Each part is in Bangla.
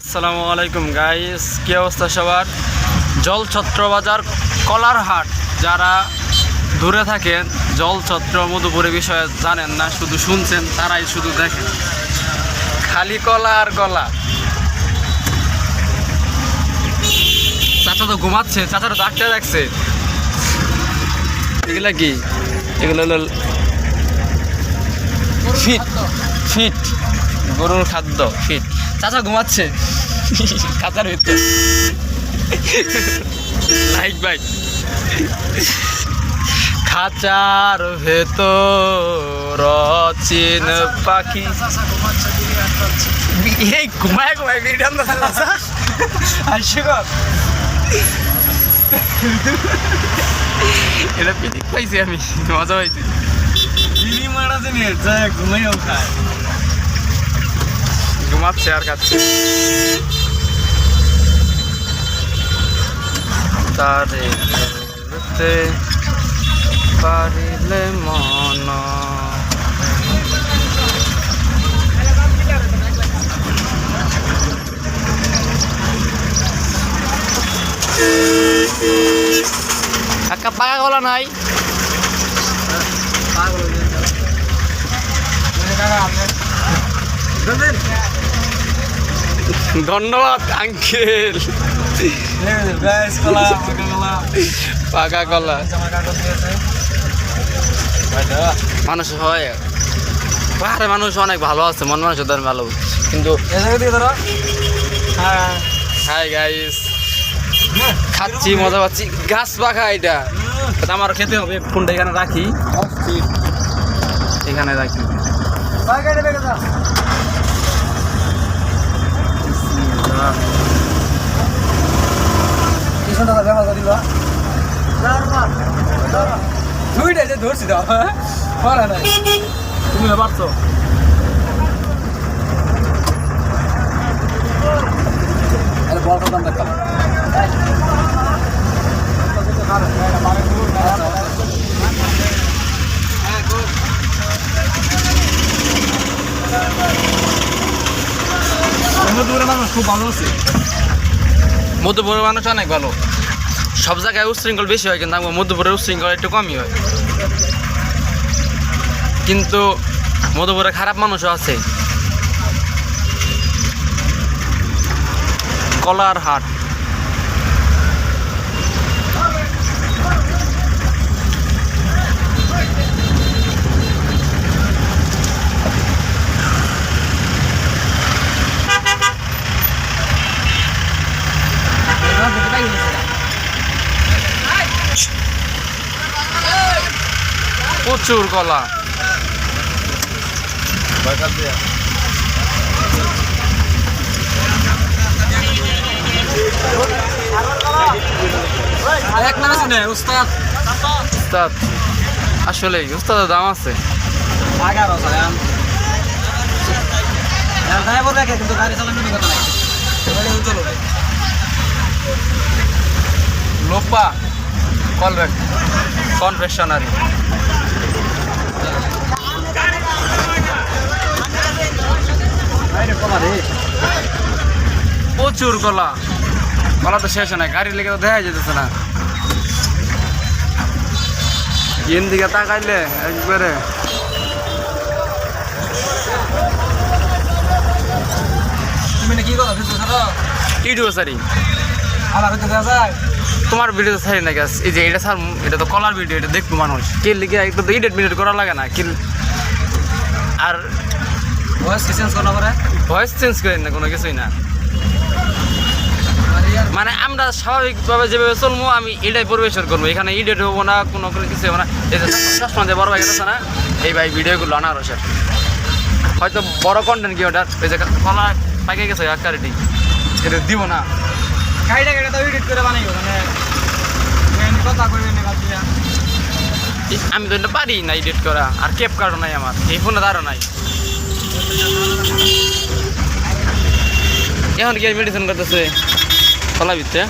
আসসালামু আলাইকুম গাইস কি অবস্থা সবার? জল ছত্র বাজার কলার হাট যারা দূরে থাকেন জল ছত্র মধুপুরের বিষয়ে জানেন না, শুধু শুনছেন, তারাই শুধু দেখেন। খালি কলা আর কলা চাচা তো ঘুমাচ্ছে, চাচাটা ডাক্তার রাখছে। এগুলা কি? এগুলো হলো ফিট ফিট। গরুর খাদ্য, ফিট। চাচা ঘুমাচ্ছে। কাতার ভিতরে লাইক বাইক খাঁচার ভেতর চিন পাখি। এই ঘুমায় ঘুমায় ভিডিও এটা পিদিক পাইছি আমি মজা পাইছি। ঘুমাচ্ছে আর খাচ্ছে তারে ধরতে পারিলে মন। একা পাকা গলা নাই। ধন্যবাদ আঙ্কেল। মানুষ হয়। পাহাড়ে মানুষ অনেক ভালো আছে, মন মানুষ ওদের ভালো। কিন্তু গাইস খাচ্ছি, মজা পাচ্ছি। গাছ পাখা এটা। আমার খেতে হবে ফোনটা এখানে রাখি। এখানে রাখি। ধরছি দাও পড়া নাই। তুমি পারছ? আরে বল দাম দেখা মানুষ খুব ভালো আছে। মধ্যপুরের মানুষ অনেক ভালো। সব জায়গায় উশৃঙ্খল বেশি হয়, কিন্তু আমার মধ্যপুরের উশৃঙ্খল একটু কমই হয়। কিন্তু মধ্যপুরে খারাপ মানুষও আছে। কলার হাট। প্রচুর কলা এক না উস্তাদ? উস্তাদ। আসলে উস্তাদের দাম আছে। কিন্তু গাড়ি চালানোর কথা নাই। গাড়ি চলো লোপা কলবেক কনফেকশনারি। প্রচুর কলা। কলা তো শেষ নাই গাড়ি লেগে তো দেখা যেতেছে না। ইন দিকে তাকাইলে একবারে। স্যার সারি। তোমার ভিডিও ছাড়ি না গ্যাস এই যে এটা স্যার এটা তো কলার ভিডিও এটা দেখব মানুষ। কি লিখে একটু তো ইডিট মিডিট করা লাগে না কি আর ভয়েস চেঞ্জ করনা করে ভয়েস চেঞ্জ করেন না কোনো কিছুই না। মানে আমরা স্বাভাবিকভাবে যেভাবে চলবো আমি এটাই পরিবেশন করব। এখানে ইডিট হব না কোনো কিছু হব না। এই যে চশমা বড় ভাই গেছে না এই ভাই ভিডিওগুলো আনারসের হয়তো বড় কন্টেন্ট কি ওটার ওই যে কলা পাইকে গেছে আকারিটি এটা দিব না। গাড়িটা গাড়িটা তো এডিট করে বানাইও মানে কথা কইবেন না কাজিয়া আমি তো এটা পারি না এডিট করা আর কেপ কার্ডও নাই আমার এই ফোনে তারও নাই এখন কি মেডিসিন করতেছে? কলা বিচ্ছে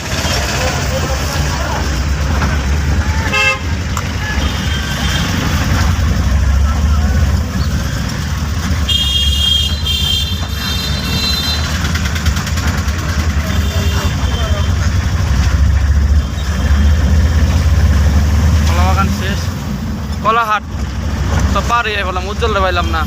কলাহাট তো পারি বললাম উজ্জ্বল পাইলাম না।